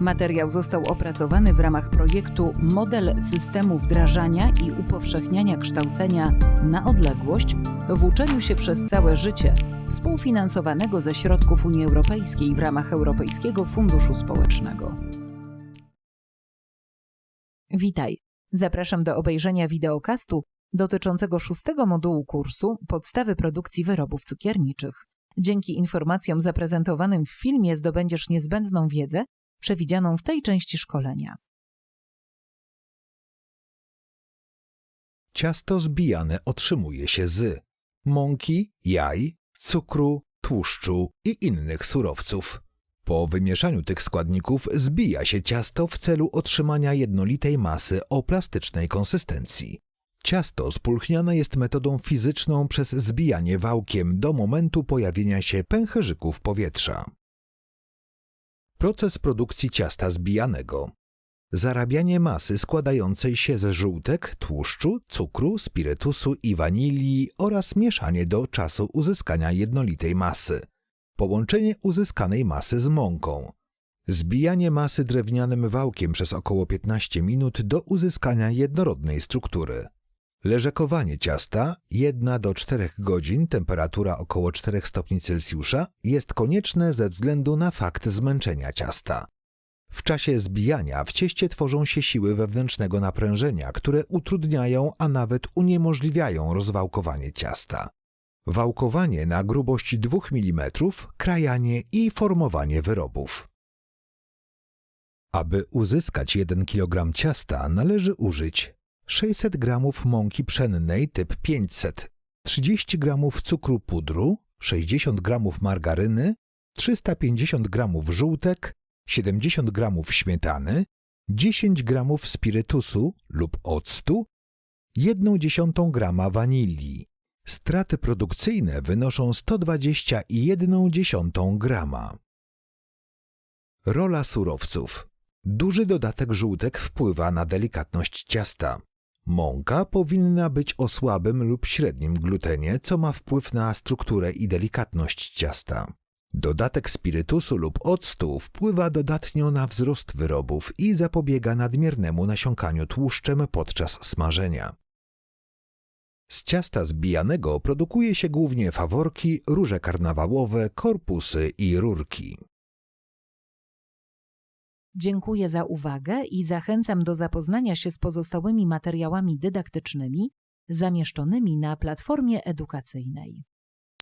Materiał został opracowany w ramach projektu Model systemu wdrażania i upowszechniania kształcenia na odległość w uczeniu się przez całe życie, współfinansowanego ze środków Unii Europejskiej w ramach Europejskiego Funduszu Społecznego. Witaj. Zapraszam do obejrzenia wideokastu dotyczącego szóstego modułu kursu Podstawy produkcji wyrobów cukierniczych. Dzięki informacjom zaprezentowanym w filmie zdobędziesz niezbędną wiedzę przewidzianą w tej części szkolenia. Ciasto zbijane otrzymuje się z mąki, jaj, cukru, tłuszczu i innych surowców. Po wymieszaniu tych składników zbija się ciasto w celu otrzymania jednolitej masy o plastycznej konsystencji. Ciasto spulchniane jest metodą fizyczną przez zbijanie wałkiem do momentu pojawienia się pęcherzyków powietrza. Proces produkcji ciasta zbijanego. Zarabianie masy składającej się z żółtek, tłuszczu, cukru, spirytusu i wanilii oraz mieszanie do czasu uzyskania jednolitej masy. Połączenie uzyskanej masy z mąką. Zbijanie masy drewnianym wałkiem przez około 15 minut do uzyskania jednorodnej struktury. Leżakowanie ciasta 1 do 4 godzin, temperatura około 4 stopni Celsjusza, jest konieczne ze względu na fakt zmęczenia ciasta. W czasie zbijania w cieście tworzą się siły wewnętrznego naprężenia, które utrudniają, a nawet uniemożliwiają rozwałkowanie ciasta. Wałkowanie na grubość 2 mm, krajanie i formowanie wyrobów. Aby uzyskać 1 kg ciasta należy użyć 600 g mąki pszennej typ 500, 30 g cukru pudru, 60 g margaryny, 350 g żółtek, 70 g śmietany, 10 g spirytusu lub octu, 1,1 g wanilii. Straty produkcyjne wynoszą 120,1 g. Rola surowców. Duży dodatek żółtek wpływa na delikatność ciasta. Mąka powinna być o słabym lub średnim glutenie, co ma wpływ na strukturę i delikatność ciasta. Dodatek spirytusu lub octu wpływa dodatnio na wzrost wyrobów i zapobiega nadmiernemu nasiąkaniu tłuszczem podczas smażenia. Z ciasta zbijanego produkuje się głównie faworki, róże karnawałowe, korpusy i rurki. Dziękuję za uwagę i zachęcam do zapoznania się z pozostałymi materiałami dydaktycznymi zamieszczonymi na platformie edukacyjnej.